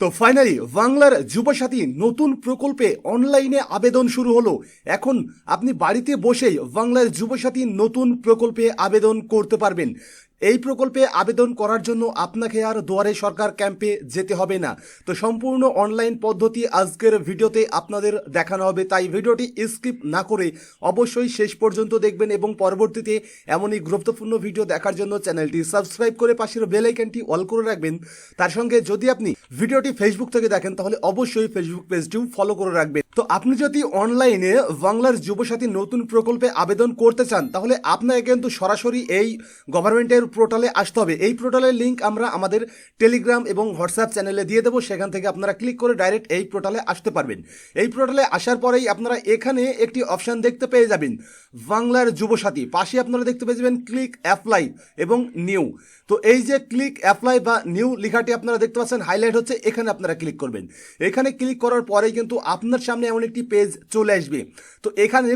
তো ফাইনালি বাংলার যুবসাথী নতুন প্রকল্পে অনলাইনে আবেদন শুরু হলো। এখন আপনি বাড়িতে বসেই বাংলার যুবসাথী নতুন প্রকল্পে আবেদন করতে পারবেন। এই প্রকল্পে আবেদন করার জন্য আপনাকে আর দুয়ারে সরকার ক্যাম্পে যেতে হবে না। তো সম্পূর্ণ অনলাইন পদ্ধতি আজকের ভিডিওতে আপনাদের দেখানো হবে। তাই ভিডিওটি স্কিপ না করে অবশ্যই শেষ পর্যন্ত দেখবেন এবং পরবর্তীতে এমনই গুরুত্বপূর্ণ ভিডিও দেখার জন্য চ্যানেলটি সাবস্ক্রাইব করে পাশের বেল আইকনটি অল করে রাখবেন। তার সঙ্গে যদি আপনি ভিডিওটি ফেসবুক থেকে দেখেন, তাহলে অবশ্যই ফেসবুক পেজটিও ফলো করে রাখবেন। তো আপনি যদি অনলাইনে বাংলার যুবসাথী নতুন প্রকল্পে আবেদন করতে চান, তাহলে আপনাকে কিন্তু সরাসরি এই গভর্নমেন্টের পোর্টালে আসতে হবে। এই পোর্টালের লিঙ্ক আমরা আমাদের টেলিগ্রাম এবং হোয়াটসঅ্যাপ চ্যানেলে দিয়ে দেবো। সেখান থেকে আপনারা ক্লিক করে ডাইরেক্ট এই পোর্টালে আসতে পারবেন। এই পোর্টালে আসার পরেই আপনারা এখানে একটি অপশান দেখতে পেয়ে যাবেন। বাংলার যুবসাথী পাশে আপনারা দেখতে পেয়ে যাবেন ক্লিক অ্যাপ্লাই এবং নিউ তো এই যে ক্লিক অ্যাপ্লাই বা নিউ লেখাটি আপনারা দেখতে পাচ্ছেন হাইলাইট হচ্ছে, এখানে আপনারা ক্লিক করবেন। এখানে ক্লিক করার পরেই কিন্তু আপনার সামনে এমন একটি পেজ চলে আসবে। তো এখানে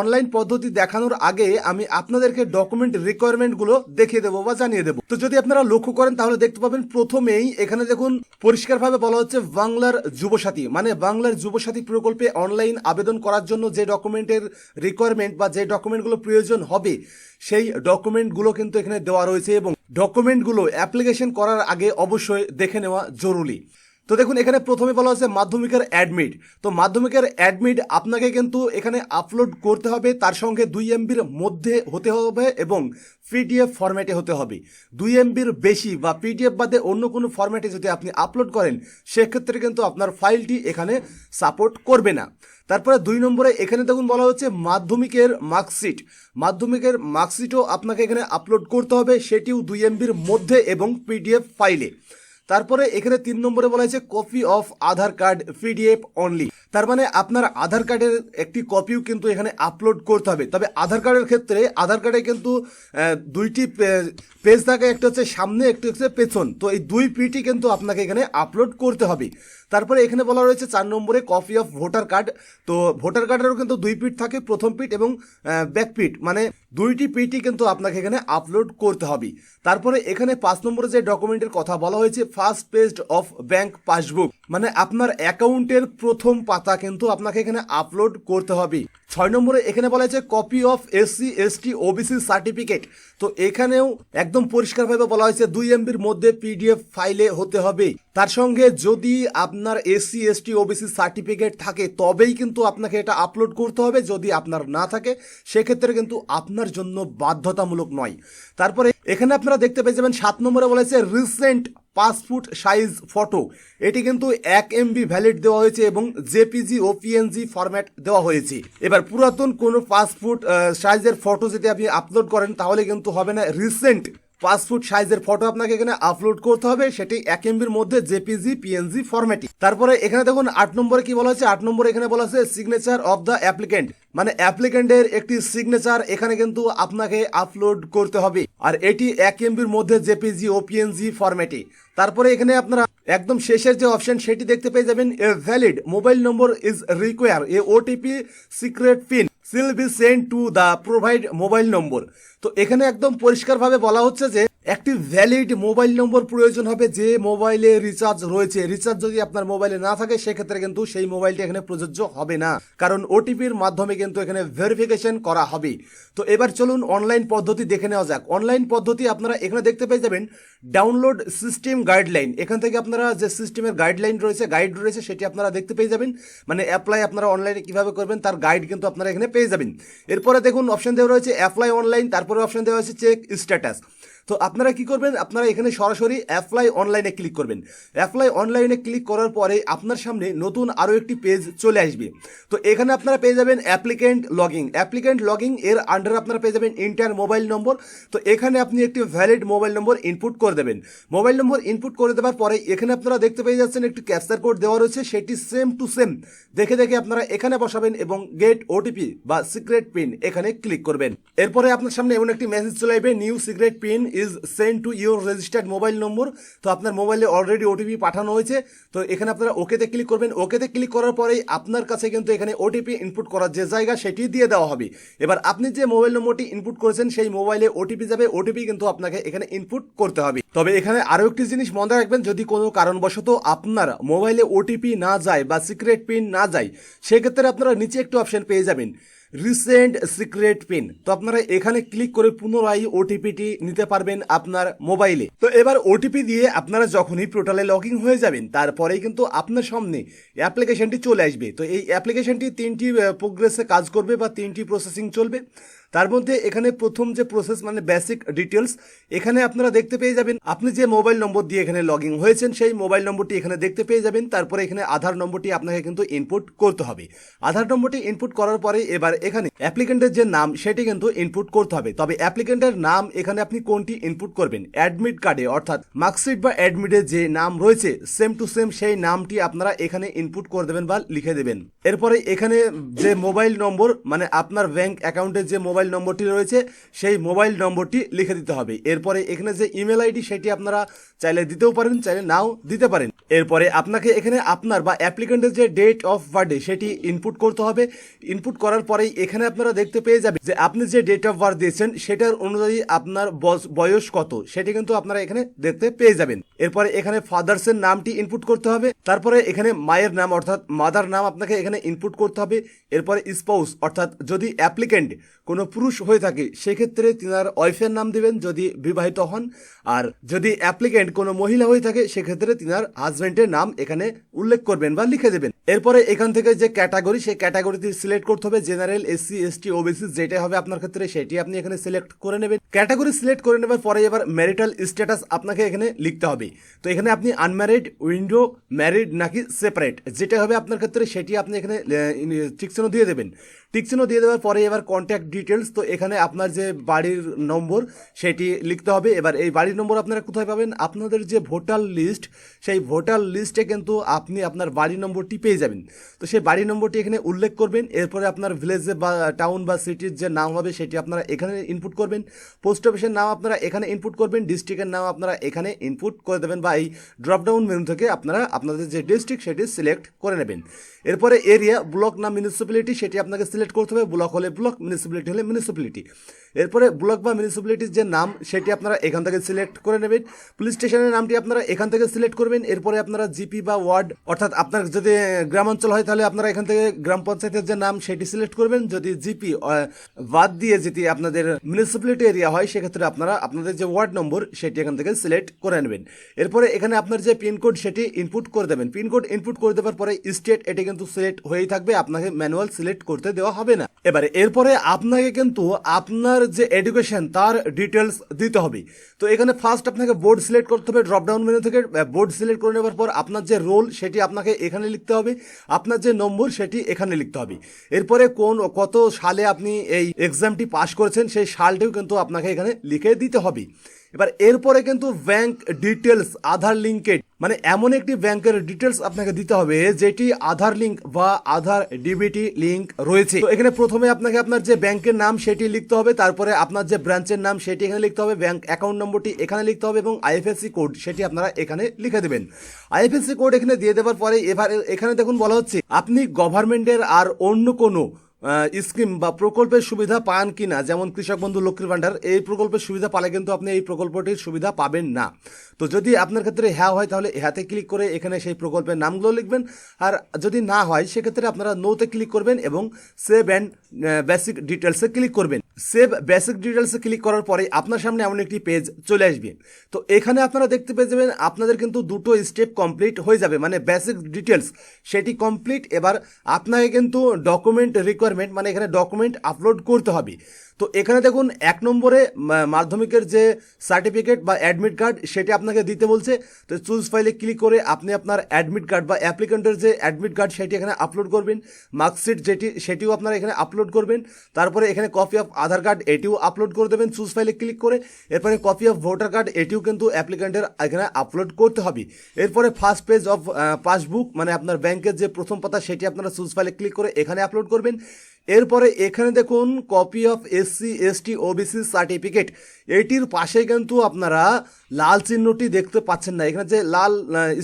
অনলাইন পদ্ধতি দেখানোর আগে আমি আপনাদেরকে ডকুমেন্ট রিকোয়ারমেন্টগুলো দেখিয়ে দেবো। বা জানিয়ে দেবো। তো যদি আপনারা লক্ষ্য করেন, তাহলে দেখতে পাবেন প্রথমেই এখানে দেখুন, পরিষ্কারভাবে বলা হচ্ছে বাংলার যুবসাথী। মানে বাংলার যুবসাথী প্রকল্পে অনলাইন আবেদন করার জন্য যে ডকুমেন্টের রিকোয়ারমেন্ট বা যে ডকুমেন্টগুলো প্রয়োজন হবে, সেই ডকুমেন্টগুলো কিন্তু এখানে দেওয়া রয়েছে এবং ডকুমেন্টগুলো অ্যাপ্লিকেশন করার আগে অবশ্যই দেখে নেওয়া জরুরি। তো দেখুন, এখানে প্রথমে বলা হচ্ছে মাধ্যমিকের অ্যাডমিট তো মাধ্যমিকের অ্যাডমিট আপনাকে কিন্তু এখানে আপলোড করতে হবে, তার সঙ্গে দুই এমবির মধ্যে হতে হবে এবং পিডিএফ ফরম্যাটে হতে হবে। দুই এমবির বেশি বা পিডিএফ বাদে অন্য কোনো ফরম্যাটে যদি আপনি আপলোড করেন, সেক্ষেত্রে কিন্তু আপনার ফাইলটি এখানে সাপোর্ট করবে না। তারপরে দুই নম্বরে এখানে দেখুন বলা হচ্ছে মাধ্যমিকের মার্কশিট মাধ্যমিকের মার্কশিটও আপনাকে এখানে আপলোড করতে হবে, সেটিও দুই এমবির মধ্যে এবং পিডিএফ ফাইলে তারপরে এখানে তিন নম্বরে বলা হয়েছে copy of Aadhaar card PDF only তার মানে আপনার আধার কার্ডের একটি কপিও কিন্তু এখানে আপলোড করতে হবে। তবে আধার কার্ডের ক্ষেত্রে আধার কার্ডে কিন্তু দুইটি পেজ থাকে, একটা হচ্ছে সামনে, একটি হচ্ছে পেছন। তো এই দুই পিটি কিন্তু আপনাকে এখানে আপলোড করতে হবে। তারপরে এখানে বলা রয়েছে চার নম্বরে কপি অফ ভোটার কার্ড তো ভোটার কার্ডেরও কিন্তু দুই পিট থাকে, প্রথম পিট এবং ব্যাক পিট মানে দুইটি পিটি কিন্তু আপনাকে এখানে আপলোড করতে হবে। তারপরে এখানে পাঁচ নম্বরে যে ডকুমেন্টের কথা বলা হয়েছে first page of bank passbook মানে আপনার অ্যাকাউন্টের প্রথম পাতা কিন্তু আপনাকে এখানে আপলোড করতে হবে। ছয় নম্বরে এখানে বলা হয়েছে copy of SC ST OBC certificate তো এখানেও একদম পরিষ্কারভাবে বলা হয়েছে দুই এমবির মধ্যে পিডিএফ ফাইলে হতে হবে। তার সঙ্গে যদি আপনার এসসি এসটি ওবিসি সার্টিফিকেট থাকে, তবেই কিন্তু আপনাকে এটা আপলোড করতে হবে। যদি আপনার না থাকে, সেক্ষেত্রে কিন্তু আপনার জন্য বাধ্যতামূলক নয়। তারপরে এখানে আপনারা দেখতে পেয়ে যাবেন সাত নম্বরে বলেছে রিসেন্ট পাসপোর্ট সাইজ ফটো। এটি কিন্তু এক এমবি ভ্যালিড দেওয়া হয়েছে এবং জেপিজি ও পিএনজি ফরম্যাট দেওয়া হয়েছে। এবার পুরাতন কোনো পাসপোর্ট সাইজের ফটো যদি আপনি আপলোড করেন, তাহলে কিন্তু হবে না রিসেন্ট পাসপোর্ট সাইজের ফটো আপনাকে এখানে আপলোড করতে হবে। সেটি এক এমবির মধ্যে জেপিজি পিএনজি ফরম্যাটে তারপরে এখানে দেখুন আট নম্বরে কি বলা হচ্ছে আট নম্বরে এখানে বলা হচ্ছে সিগনেচার অফ দ্য অ্যাপ্লিকেন্ট মানে অ্যাপ্লিকেন্টের একটি সিগনেচার এখানে কিন্তু আপনাকে আপলোড করতে হবে। আর এটি এক এমবির মধ্যে জেপিজি ও পিএনজি ফরম্যাটে তারপরে এখানে আপনারা একদম শেষের যে অপশন সেটি দেখতে পেয়ে যাবেন। A valid mobile number is require a OTP secret pin shall be send to the provide mobile number. তো এখানে একদম পরিষ্কারভাবে বলা হচ্ছে যে একটি ভ্যালিড মোবাইল নম্বর প্রয়োজন হবে যে মোবাইলে রিচার্জ রয়েছে। রিচার্জ যদি আপনার মোবাইলে না থাকে, সেক্ষেত্রে কিন্তু সেই মোবাইলটি এখানে প্রযোজ্য হবে না। কারণ ওটিপির মাধ্যমে কিন্তু এখানে ভেরিফিকেশন করা হবে। তো এবার চলুন অনলাইন পদ্ধতি দেখে নেওয়া যাক। অনলাইন পদ্ধতি আপনারা এখানে দেখতে পেয়ে যাবেন ডাউনলোড সিস্টেম গাইডলাইন এখান থেকে আপনারা যে সিস্টেমের গাইডলাইন রয়েছে গাইড রয়েছে, সেটি আপনারা দেখতে পেয়ে যাবেন। মানে অ্যাপ্লাই আপনারা অনলাইনে কীভাবে করবেন, তার গাইড কিন্তু আপনারা এখানে পেয়ে যাবেন। এরপরে দেখুন অপশন দেওয়া রয়েছে অ্যাপ্লাই অনলাইন তারপরে অপশন দেওয়া হয়েছে চেক স্ট্যাটাস তো আপনারা কি করবেন? আপনারা এখানে সরাসরি অ্যাপ্লাই অনলাইনে ক্লিক করবেন। অ্যাপ্লাই অনলাইনে ক্লিক করার পরে আপনার সামনে নতুন আরও একটি পেজ চলে আসবে। তো এখানে আপনারা পেয়ে যাবেন অ্যাপ্লিকেন্ট লগিং অ্যাপ্লিকেন্ট লগিং এর আন্ডারে আপনারা পেয়ে যাবেন ইন্টার মোবাইল নম্বর তো এখানে আপনি একটি ভ্যালিড মোবাইল নম্বর ইনপুট করে দেবেন। মোবাইল নম্বর ইনপুট করে দেওয়ার পরে এখানে আপনারা দেখতে পেয়ে যাচ্ছেন একটি ক্যাপচার কোড দেওয়া রয়েছে। সেটি সেম টু সেম দেখে দেখে আপনারা এখানে বসাবেন এবং গেট ওটিপি বা সিক্রেট পিন এখানে ক্লিক করবেন। এরপরে আপনার সামনে এমন একটি মেসেজ চলে আসবে new secret pin is send to your registered mobile number তো আপনার মোবাইলে অলরেডি ওটিপি পাঠানো হয়েছে। তো এখানে আপনারা ওকেতে ক্লিক করবেন। ওকেতে ক্লিক করার পরেই আপনার কাছে কিন্তু এখানে ওটিপি ইনপুট করার যে জায়গা, সেটি দিয়ে দেওয়া হবে। এবার আপনি যে মোবাইল নম্বরটি ইনপুট করেছেন, সেই মোবাইলে ওটিপি যাবে। ওটিপি কিন্তু আপনাকে এখানে ইনপুট করতে হবে। তবে এখানে আরও একটি জিনিস মনে রাখবেন, যদি কোনো কারণবশত আপনার মোবাইলে ওটিপি না যায় বা সিক্রেট পিন না যায়, সেক্ষেত্রে আপনারা নিচে একটু অপশন পেয়ে যাবেন। রিসেন্ট সিক্রেট পিন তো আপনারা এখানে ক্লিক করে পুনরায় ওটিপিটি নিতে পারবেন আপনার মোবাইলে তো এবার ওটিপি দিয়ে আপনারা যখনই পোর্টালে লগ ইন হয়ে যাবেন, তারপরেই কিন্তু আপনার সামনে অ্যাপ্লিকেশনটি চলে আসবে। তো এই অ্যাপ্লিকেশনটি তিনটি প্রোগ্রেসে কাজ করবে বা তিনটি প্রসেসিং চলবে। তার মধ্যে এখানে প্রথম যে প্রসেস মানে বেসিক ডিটেলস এখানে আপনারা দেখতে পেয়ে যাবেন, আপনি যে মোবাইল নম্বর দিয়ে এখানে লগ ইন হয়েছেন, সেই মোবাইল নম্বরটি এখানে দেখতে পেয়ে যাবেন, তারপরে এখানে আধার নম্বরটি আপনাকে কিন্তু ইনপুট করতে হবে। আধার নম্বরটি ইনপুট করার পরে এবার এখানে অ্যাপ্লিকেন্টের যে নাম, সেটি কিন্তু ইনপুট করতে হবে। তবে অ্যাপ্লিকেন্টের নাম এখানে আপনি কোনটি ইনপুট করবেন? অ্যাডমিট কার্ডে অর্থাৎ মার্কশিট বা অ্যাডমিটে যে নাম রয়েছে সেম টু সেম সেই নামটি আপনারা এখানে ইনপুট করে দেবেন বা লিখে দেবেন। এরপরে এখানে যে মোবাইল নম্বর মানে আপনার ব্যাংক অ্যাকাউন্টের যে মোবাইল নম্বরটি রয়েছে, সেই মোবাইল নম্বরটি লিখে দিতে হবে। এরপরে এখানে যে ইমেল আইডি, সেটি আপনারা চাইলে দিতেও পারেন, চাইলে নাও দিতে পারেন। এরপরে আপনাকে এখানে আপনার বা অ্যাপ্লিকেন্টের যে ডেট অফ বার্থডে, সেটি ইনপুট করতে হবে। ইনপুট করার পরেই এখানে আপনারা দেখতে পেয়ে যাবেন যে আপনি যে ডেট অফ বার্থ দিয়েছেন, সেটার অনুযায়ী আপনার বয়স কত, সেটি কিন্তু আপনারা এখানে দেখতে পেয়ে যাবেন। এরপরে এখানে ফাদার্সের নামটি ইনপুট করতে হবে। তারপরে এখানে মায়ের নাম, অর্থাৎ মাদার নাম আপনাকে এখানে ইনপুট করতে হবে। এরপরে স্পাউস অর্থাৎ যদি অ্যাপ্লিকেন্ট কোনো পুরুষ হয়ে থাকে, সেক্ষেত্রে তিনি তিনার ওয়াইফের নাম দিবেন যদি বিবাহিত হন। আর যদি অ্যাপ্লিকেন্ট কোনো মহিলা হয়ে থাকে, সেক্ষেত্রে তিনার হাজব্যান্ডের নাম এখানে উল্লেখ করবেন বা লিখে দেবেন। এরপরে এখান থেকে যে ক্যাটাগরি, সেই ক্যাটাগরিটি সিলেক্ট করতে হবে, জেনারেল, এসসি, এসটি, ওবিসি যেটা হবে আপনার ক্ষেত্রে, সেটি আপনি এখানে সিলেক্ট করে নেবেন। ক্যাটাগরি সিলেক্ট করে নেবার পরে এবার ম্যারিটাল স্ট্যাটাস আপনাকে এখানে লিখতে হবে। তো এখানে আপনি আনম্যারিড, উইন্ডো, ম্যারিড নাকি সেপারেট যেটা হবে আপনার ক্ষেত্রে, সেটি আপনি এখানে টিকচিহ্ন দিয়ে দেবেন। টিকচিহ্ন দিয়ে দেওয়ার পরে এবার কন্ট্যাক্ট ডিটেলস তো এখানে আপনার যে বাড়ির নম্বর সেটি লিখতে হবে। এবার এই বাড়ির নম্বর আপনারা কোথায় পাবেন? আপনাদের যে ভোটার লিস্ট, সেই ভোটার লিস্টে কিন্তু আপনি আপনার বাড়ি নম্বরটি পেয়ে যাবেন। তো সেই বাড়ি নম্বরটি এখানে উল্লেখ করবেন। এরপরে আপনার ভিলেজে বা টাউন বা সিটির যে নাম হবে, সেটি আপনারা এখানে ইনপুট করবেন। পোস্ট অফিসের নাম আপনারা এখানে ইনপুট করবেন। ডিস্ট্রিক্টের নাম আপনারা এখানে ইনপুট করে দেবেন বা এই ড্রপডাউন মেনু থেকে আপনারা আপনাদের যে ডিস্ট্রিক্ট সেটি সিলেক্ট করে নেবেন। এরপরে এরিয়া ব্লক না মিউনিসিপ্যালিটি সেটি আপনাকে সিলেক্ট করতে হবে। ব্লক হলে ব্লক মিউনিসিপ্যালিটি হলে মিউনিসিপ্যালিটি এরপরে ব্লক বা মিউনিসিপ্যালিটির যে নাম, সেটি আপনারা এখান থেকে সিলেক্ট করে নেবেন। পুলিশ স্টেশনের নামটি আপনারা এখান থেকে সিলেক্ট করবেন। এরপরে আপনারা জিপি বা ওয়ার্ড অর্থাৎ আপনার যদি গ্রামাঞ্চল হয়, তাহলে আপনারা এখান থেকে গ্রাম পঞ্চায়েতের যে নাম, সেটি সিলেক্ট করবেন। যদি জিপি বাদ দিয়ে যদি আপনাদের মিউনিসিপ্যালিটি এরিয়া হয়, সেক্ষেত্রে আপনারা আপনাদের যে ওয়ার্ড নম্বর সেটি এখান থেকে সিলেক্ট করে নেবেন। এরপরে এখানে আপনার যে পিনকোড সেটি ইনপুট করে দেবেন। পিনকোড ইনপুট করে দেওয়ার পরে স্টেট এটি কিন্তু সিলেক্ট হয়েই থাকবে। আপনাকে ম্যানুয়াল সিলেক্ট করতে দেওয়া হবে না। এবারে, এরপরে আপনাকে কিন্তু আপনার যে এডুকেশন তার ডিটেলস দিতে হবে। তো এখানে ফার্স্ট আপনাকে বোর্ড সিলেক্ট করতে হবে ড্রপডাউন মেনু থেকে বোর্ড সিলেক্ট করে নেওয়ার পর আপনার যে রোল সেটি আপনাকে এখানে লিখতে হবে। আপনার যে নম্বর সেটি এখানে লিখতে হবে। এরপরে কোন, কত সালে আপনি এই এক্সামটি পাস করেছেন, সেই সালটিও কিন্তু আপনাকে এখানে লিখে দিতে হবে। এবার এরপরে কিন্তু ব্যাংক ডিটেলস আধার লিঙ্কেড মানে এমন একটি ব্যাংকের ডিটেলস আপনাকে দিতে হবে, যেটি আধার লিঙ্ক বা আধার ডিবিটি লিঙ্ক রয়েছে। তো এখানে প্রথমে আপনাকে আপনার যে ব্যাংকের নাম সেটি লিখতে হবে, তারপরে আপনার যে ব্রাঞ্চের নাম সেটি এখানে লিখতে হবে ব্যাংক অ্যাকাউন্ট নম্বরটি এখানে লিখতে হবে এবং আইএফএসসি কোড সেটি আপনারা এখানে লিখে দেবেন। আইএফএসসি কোড এখানে দিয়ে দেওয়ার পরে এবার এখানে দেখুন বলা হচ্ছে, আপনি গভর্নমেন্টের আর অন্য কোনো স্কিম বা প্রকল্পের সুবিধা পান কি না যেমন কৃষক বন্ধু লক্ষ্মীর ভাণ্ডার এই প্রকল্পের সুবিধা পালে কিন্তু আপনি এই প্রকল্পটির সুবিধা পাবেন না। তো যদি আপনার ক্ষেত্রে হ্যাঁ হয়, তাহলে হ্যাঁতে ক্লিক করে এখানে সেই প্রকল্পের নামগুলো লিখবেন। আর যদি না হয়, সেক্ষেত্রে আপনারা নোতে ক্লিক করবেন এবং সেভ অ্যান্ড বেসিক ডিটেলসে ক্লিক করবেন। সেভ বেসিক ডিটেলসে ক্লিক করার পরে আপনার সামনে এমন একটি পেজ চলে আসবে। তো এখানে আপনারা দেখতে পেয়ে যাবেন, আপনাদের কিন্তু দুটো স্টেপ কমপ্লিট হয়ে যাবে মানে বেসিক ডিটেলস সেটি কমপ্লিট, এবার আপনাকে কিন্তু ডকুমেন্ট রিকোয়ারমেন্ট মানে এখানে ডকুমেন্ট আপলোড করতে হবে। তো এখানে দেখুন, এক নম্বরে মাধ্যমিকের যে সার্টিফিকেট বা অ্যাডমিট কার্ড সেটি আপনাকে দিতে বলছে। তো চুজ ফাইলে ক্লিক করে আপনি আপনার অ্যাডমিট কার্ড বা অ্যাপ্লিকেন্টের যে অ্যাডমিট কার্ড সেটি এখানে আপলোড করবেন। মার্কশিট যেটি, সেটিও আপনারা এখানে আপলোড করবেন। তারপরে এখানে কপি অফ আধার কার্ড এটিও আপলোড করে দেবেন চুজ ফাইলে ক্লিক করে। এরপরে কপি অফ ভোটার কার্ড এটিও কিন্তু অ্যাপ্লিকেন্টের এখানে আপলোড করতে হবে। এরপরে ফার্স্ট পেজ অফ পাসবুক মানে আপনার ব্যাংকের যে প্রথম পাতা সেটি আপনারা চুজ ফাইলে ক্লিক করে এখানে আপলোড করবেন। এরপরে এখানে দেখুন copy of SC ST OBC certificate এটির পাশে কিন্তু আপনারা লাল চিহ্নটি দেখতে পাচ্ছেন না। এখানে যে লাল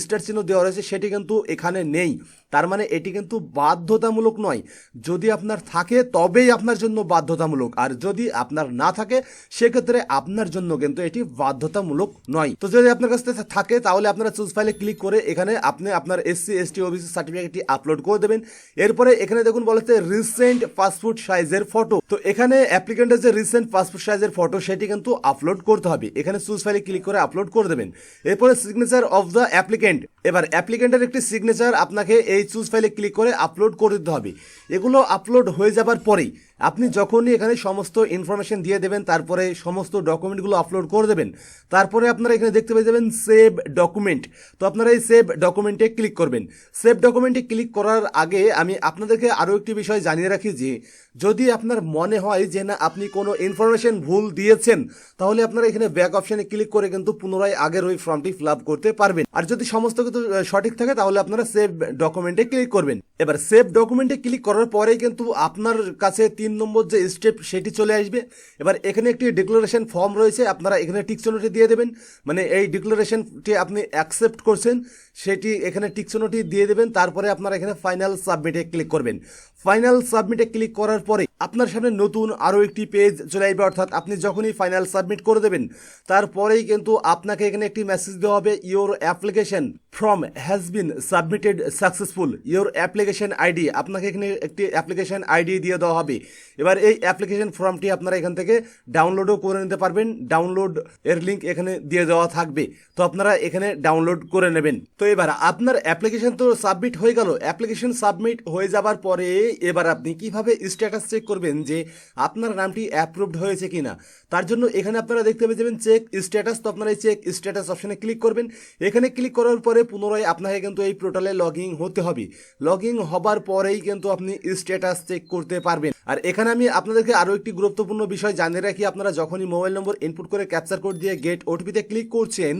স্টার চিহ্ন দেওয়া রয়েছে, সেটি কিন্তু এখানে নেই। তার মানে এটি কিন্তু বাধ্যতামূলক নয়। যদি আপনার থাকে, তবেই আপনার জন্য বাধ্যতামূলক। আর যদি আপনার না থাকে, সেক্ষেত্রে আপনার জন্য কিন্তু এটি বাধ্যতামূলক নয়। তো যদি আপনার কাছে থাকে তাহলে আপনারা চুজ ফাইলে ক্লিক করে এখানে আপনি আপনার এসসি এসটি ওবিসি সার্টিফিকেটটি আপলোড করে দেবেন। এরপরে এখানে দেখুন বলা হচ্ছে রিসেন্ট পাসপোর্ট সাইজের ফটো তো এখানে অ্যাপ্লিকেন্টের যে রিসেন্ট পাসপোর্ট সাইজের ফটো সেটি কিন্তু আপলোড করতে হবে। এখানে চুজ ফাইলে ক্লিক করে আপলোড করে দেবেন। এরপরে সিগনেচার অফ দ্য অ্যাপ্লিকেন্ট এবার অ্যাপ্লিকেন্টের একটি সিগনেচার আপনাকে এই চুজ ফাইলে ক্লিক করে আপলোড করে দিতে হবে। এগুলো আপলোড হয়ে যাবার পরেই আপনি যখনই এখানে সমস্ত ইনফরমেশন দিয়ে দেবেন, তারপরে সমস্ত ডকুমেন্টগুলো আপলোড করে দেবেন, তারপরে আপনারা এখানে দেখতে পেয়ে যাবেন সেভ ডকুমেন্ট তো আপনারা এই সেভ ডকুমেন্টে ক্লিক করবেন। সেভ ডকুমেন্টে ক্লিক করার আগে আমি আপনাদেরকে আরও একটি বিষয় জানিয়ে রাখি যে, যদি আপনার মনে হয় যে না, আপনি কোনো ইনফরমেশন ভুল দিয়েছেন, তাহলে আপনারা এখানে ব্যাক অপশানে ক্লিক করে কিন্তু পুনরায় আগের ওই ফর্মটি ফিল আপ করতে পারবেন। আর যদি সমস্ত কিছু সঠিক থাকে, তাহলে আপনারা সেভ ডকুমেন্টে ক্লিক করবেন। এবার সেভ ডকুমেন্টে ক্লিক করার পরেই কিন্তু আপনার কাছে তিন নম্বর যে স্টেপ সেটি চলে আসবে। এবার এখানে একটি ডিক্লারেশন ফর্ম রয়েছে, আপনারা এখানে টিকচনটি দিয়ে দেবেন। মানে এই ডিক্লারেশনটি আপনি অ্যাকসেপ্ট করছেন, সেটি এখানে টিকচনোটি দিয়ে দেবেন, তারপরে আপনারা এখানে ফাইনাল সাবমিটে ক্লিক করবেন। ফাইনাল সাবমিটে ক্লিক করার পরে আপনার সামনে নতুন আরও একটি পেজ চলে আসবে, অর্থাৎ আপনি যখনই ফাইনাল সাবমিট করে দেবেন, তারপরেই কিন্তু আপনাকে এখানে একটি মেসেজ দেওয়া হবে your application form has been submitted successful your application ID আপনাকে এখানে একটি অ্যাপ্লিকেশন আইডি দিয়ে দেওয়া হবে। এবার এই অ্যাপ্লিকেশন ফর্মটি আপনারা এখান থেকে ডাউনলোডও করে নিতে পারবেন। ডাউনলোড এর লিঙ্ক এখানে দিয়ে দেওয়া থাকবে। তো আপনারা এখানে ডাউনলোড করে নেবেন। তো এবার আপনার অ্যাপ্লিকেশন তো সাবমিট হয়ে গেল। অ্যাপ্লিকেশন সাবমিট হয়ে যাবার পরে এবার আপনি কীভাবে স্ট্যাটাস চেক করবেন যে আপনার নামটি অ্যাপ্রুভড হয়েছে কিনা। তার জন্য এখানে আপনারা দেখতে পেয়ে যাবেন চেক স্ট্যাটাস তো আপনারা এই চেক স্ট্যাটাস অপশানে ক্লিক করবেন। এখানে ক্লিক করার পরে পুনরায় আপনাকে কিন্তু এই পোর্টালে লগ ইন হতে হবে। লগ ইন হবার পরেই কিন্তু আপনি স্ট্যাটাস চেক করতে পারবেন। আর এখানে আমি আপনাদেরকে আরও একটি গুরুত্বপূর্ণ বিষয় জানিয়ে রাখি। আপনারা যখনই মোবাইল নম্বর ইনপুট করে ক্যাপচার কোড দিয়ে গেট ওটিপিতে ক্লিক করছেন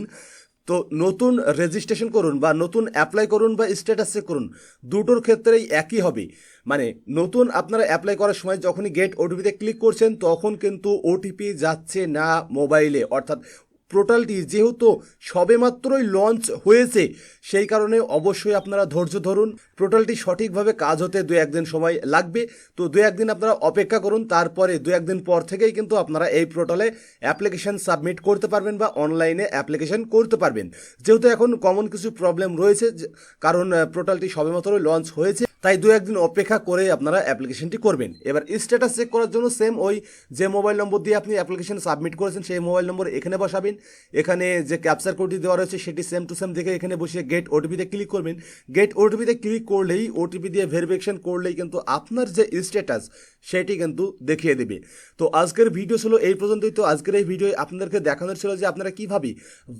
তো নতুন রেজিস্ট্রেশন করুন বা নতুন অ্যাপ্লাই করুন বা স্ট্যাটাস চেক করুন, দুটোর ক্ষেত্রেই একই হবে। মানে নতুন আপনারা অ্যাপ্লাই করার সময় যখনই গেট ওটিপিতে ক্লিক করছেন, তখন কিন্তু ওটিপি যাচ্ছে না মোবাইলে অর্থাৎ পোর্টালটি যেহেতু সবেমাত্রই লঞ্চ হয়েছে, সেই কারণে অবশ্যই আপনারা ধৈর্য ধরুন। পোর্টালটি সঠিকভাবে কাজ হতে দু একদিন সময় লাগবে। তো দু একদিন আপনারা অপেক্ষা করুন, তারপরে দু একদিন পর থেকেই কিন্তু আপনারা এই পোর্টালে অ্যাপ্লিকেশন সাবমিট করতে পারবেন বা অনলাইনে অ্যাপ্লিকেশন করতে পারবেন। যেহেতু এখন কমন কিছু প্রবলেম রয়েছে কারণ পোর্টালটি সবেমাত্রই লঞ্চ হয়েছে। তাই দু একদিন অপেক্ষা করে আপনারা অ্যাপ্লিকেশনটি করবেন। এবার স্ট্যাটাস চেক করার জন্য সেম ওই যে মোবাইল নম্বর দিয়ে আপনি অ্যাপ্লিকেশন সাবমিট করেছেন, সেই মোবাইল নম্বর এখানে বসাবেন। এখানে যে ক্যাপচার কোডটি দেওয়া রয়েছে, সেটি সেম টু সেম দেখে এখানে বসিয়ে গেট ওটিপিতে ক্লিক করবেন। গেট ওটিপিতে ক্লিক করলেই ওটিপি দিয়ে ভেরিফিকেশন করলেই কিন্তু আপনার যে স্ট্যাটাস সেটি কিন্তু দেখিয়ে দেবে। তো আজকের ভিডিও ছিল এই পর্যন্তই। তো আজকের এই ভিডিও আপনাদেরকে দেখানোর ছিল যে আপনারা কীভাবে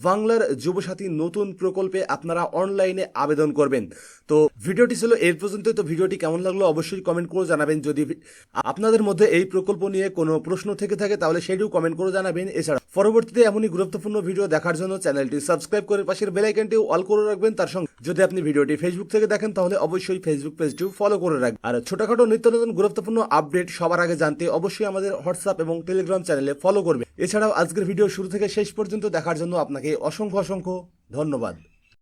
বাংলার যুবসাথী নতুন প্রকল্পে আপনারা অনলাইনে আবেদন করবেন। তো ভিডিওটি ছিল এর পর্যন্তই। তো ভিডিওটি কেমন লাগল অবশ্যই কমেন্ট করে জানাবেন। যদি আপনাদের মধ্যে এই প্রকল্প নিয়ে কোনো প্রশ্ন থেকে থাকে, তাহলে সেটিও কমেন্ট করে জানাবেন। এছাড়া পরবর্তীতে এমনই গুরুত্বপূর্ণ ভিডিও দেখার জন্য চ্যানেলটি সাবস্ক্রাইব করে পাশের বেল আইকনটিও অল করে রাখবেন। তার সঙ্গে যদি আপনি ভিডিওটি ফেসবুক থেকে দেখেন, তাহলে অবশ্যই ফেসবুক পেজটিও ফলো করে রাখবেন। আর ছোটখাটো নিত্য নতুন গুরুত্বপূর্ণ আপডেট সবার আগে জানতে অবশ্যই আমাদের হোয়াটসঅ্যাপ এবং টেলিগ্রাম চ্যানেলে ফলো করবে এছাড়াও আজকের ভিডিও শুরু থেকে শেষ পর্যন্ত দেখার জন্য আপনাকে অসংখ্য অসংখ্য ধন্যবাদ।